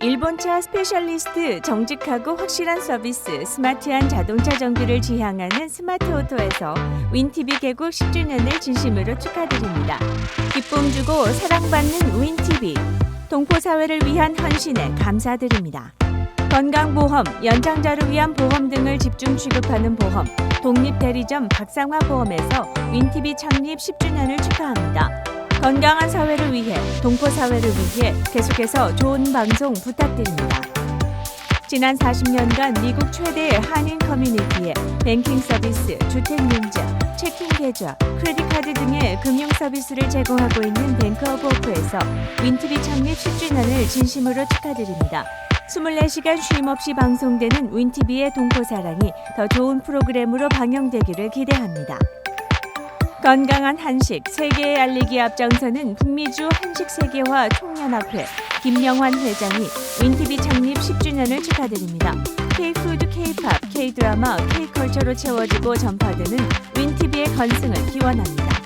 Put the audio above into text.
일본차 스페셜리스트 정직하고 확실한 서비스 스마트한 자동차 정비를 지향하는 스마트 오토에서 윈티비 개국 10주년을 진심으로 축하드립니다. 기쁨 주고 사랑받는 윈티비 동포 사회를 위한 헌신에 감사드립니다. 건강보험, 연장자를 위한 보험 등을 집중 취급하는 보험 독립대리점 박상화 보험에서 윈티비 창립 10주년을 축하합니다. 건강한 사회를 위해 동포 사회를 위해 계속해서 좋은 방송 부탁드립니다. 지난 40년간 미국 최대의 한인 커뮤니티에 뱅킹 서비스, 주택 융자, 체킹 계좌, 크레딧 카드 등의 금융 서비스를 제공하고 있는 뱅크 오브 오프에서 윈티비 창립 10주년을 진심으로 축하드립니다. 24시간 쉼 없이 방송되는 윈티비의 동포 사랑이 더 좋은 프로그램으로 방영되기를 기대합니다. 건강한 한식 세계에 알리기 앞장서는 북미주 한식 세계화 총연합회 김영환 회장이 윈티비 창립 10주년을 축하드립니다. K푸드, K팝, K드라마, K컬처로 채워지고 전파되는 윈티비의 건승을 기원합니다.